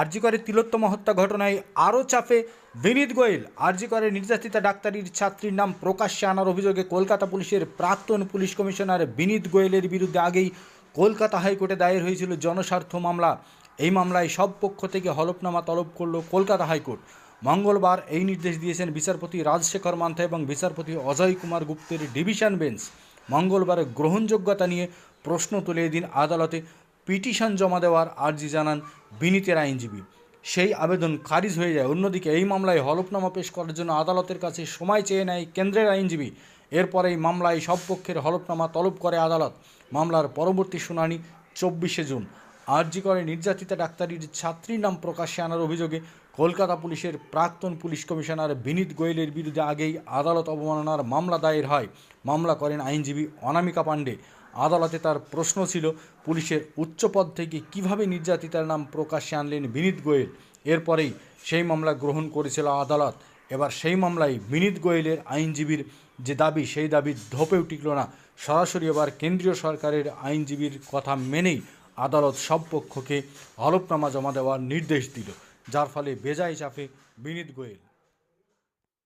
আরজিকরের তিলোত্তম হত্যা ঘটনায় আরও চাপে বিনীত গোয়েল। আরজিকরের নির্যাতিতা ডাক্তারির ছাত্রীর নাম প্রকাশ্যে আনার অভিযোগে কলকাতা পুলিশের প্রাক্তন পুলিশ কমিশনার বিনীত গোয়েলের বিরুদ্ধে আগেই কলকাতা হাইকোর্টে দায়ের হয়েছিল জনস্বার্থ মামলা। এই মামলায় সব পক্ষ থেকে হলফনামা তলব করল কলকাতা হাইকোর্ট। মঙ্গলবার এই নির্দেশ দিয়েছেন বিচারপতি রাজশেখর মান্থা এবং বিচারপতি অজয় কুমার গুপ্তের ডিভিশন বেঞ্চ। মঙ্গলবার গ্রহণযোগ্যতা নিয়ে প্রশ্ন তুলে দিন আদালতে পিটিশন জমা দেওয়ার আর্জি জানান বিনীতের আইনজীবী। সেই আবেদন খারিজ হয়ে যায়। অন্যদিকে এই মামলায় হলফনামা পেশ করার জন্য আদালতের কাছে সময় চেয়ে নেয় কেন্দ্রের আইনজীবী। এরপর এই মামলায় সব পক্ষের হলফনামা তলব করে আদালত। মামলার পরবর্তী শুনানি চব্বিশে জুন। আর্জি করে নির্যাতিতা ডাক্তারির ছাত্রীর নাম প্রকাশ্যে আনার অভিযোগে কলকাতা পুলিশের প্রাক্তন পুলিশ কমিশনার বিনীত গোয়েলের বিরুদ্ধে আগেই আদালত অবমাননার মামলা দায়ের হয়। মামলা করেন আইনজীবী অনামিকা পাণ্ডে। আদালতে তার প্রশ্ন ছিল, পুলিশের উচ্চপদ থেকে কীভাবে নির্যাতিতার নাম প্রকাশ্যে আনলেন বিনীত গোয়েল? এরপরেই সেই মামলা গ্রহণ করেছিল আদালত। এবার সেই মামলায় বিনীত গোয়েলের আইনজীবীর যে দাবি, সেই দাবি ধোপেও টিকল না। সরাসরি এবার কেন্দ্রীয় সরকারের আইনজীবীর কথা মেনেই আদালত সব পক্ষকে হলফনামা জমা দেওয়ার নির্দেশ দিল, যার ফলে বেজায় চাপে বিনীত গোয়েল।